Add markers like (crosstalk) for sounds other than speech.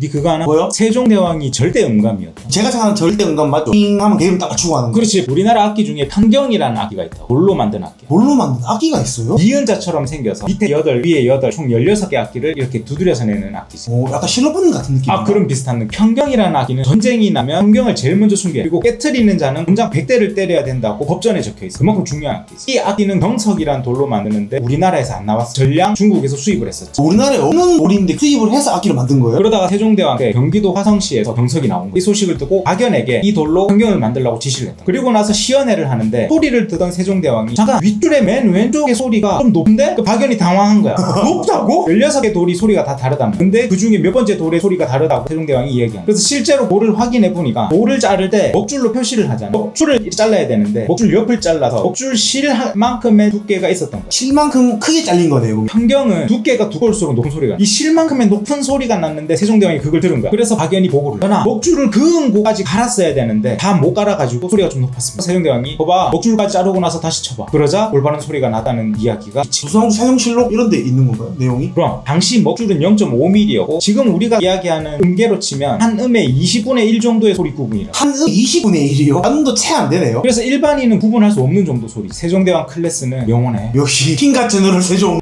니 그거 하나? 뭐요? 세종대왕이 절대 음감이었다. 제가 생각하는 절대 응감 맞죠? 띵 하면 개음 딱 맞추고 하는 거 그렇지. 우리나라 악기 중에 편경이라는 악기가 있다. 돌로 만든 악기. 뭘로 만든 악기가 있어요? 이은자처럼 생겨서 밑에 8, 위에 8, 총 16개 악기를 이렇게 두드려서 내는 악기지. 오 약간 실로폰 같은 느낌 아, 그런 비슷한 느낌. 편경이라는 악기는 전쟁이 나면 편경을 제일 먼저 숨겨요. 그리고 깨트리는 자는 공장 100대를 때려야 된다고 법전에 적혀 있어. 그만큼 중요한 악기지. 이 악기는 경석이라는 돌로 만드는데 우리나라에서 안 나왔어. 전량 중국에서 수입을 했었지. 우리나라에 없는 돌인데 수입을 해서 악기를 만든 거예요? 그러다가 세종 대왕 때 경기도 화성시에서 경석이 나온 거야. 이 소식을 듣고 박연에게 이 돌로 편경을 만들라고 지시를 했다. 그리고 나서 시연회를 하는데 소리를 듣던 세종대왕이 잠깐 윗줄의 맨 왼쪽의 소리가 좀 높은데? 그 박연이 당황한 거야. (laughs) 높다고? 16개 돌이 소리가 다 말이야. 근데 그 중에 몇 번째 돌의 소리가 다르다고 세종대왕이 이야기한 거야. 그래서 실제로 돌을 확인해 보니까 돌을 자를 때 먹줄로 표시를 하잖아. 먹줄을 잘라야 되는데 먹줄 옆을 잘라서 먹줄 실만큼의 두께가 있었던 거야. 실만큼 크게 잘린 거네요. 편경은 두께가 두꺼울수록 높은 소리가 나. 이 실만큼의 높은 소리가 났는데 세종대왕이 그걸 들은 거야. 그래서 박연이 보고를 전하 먹줄을 그은 고까지 갈았어야 되는데 다 못 갈아가지고 소리가 좀 높았습니다. 세종대왕이 봐봐 먹줄까지 자르고 나서 다시 쳐봐. 그러자 올바른 소리가 나다는 이야기가 있지. 조선왕조 사용실록 이런 데 있는 건가요? 내용이? 그럼 당시 먹줄은 0.5mm였고 지금 우리가 이야기하는 음계로 치면 한 음의 20분의 1 정도의 소리 구분이라. 한음 20분의 1이요? 한음도 채 안 되네요 그래서 일반인은 구분할 수 없는 정도 소리. 세종대왕 클래스는 영원해. 역시 킹과 제너럴 세종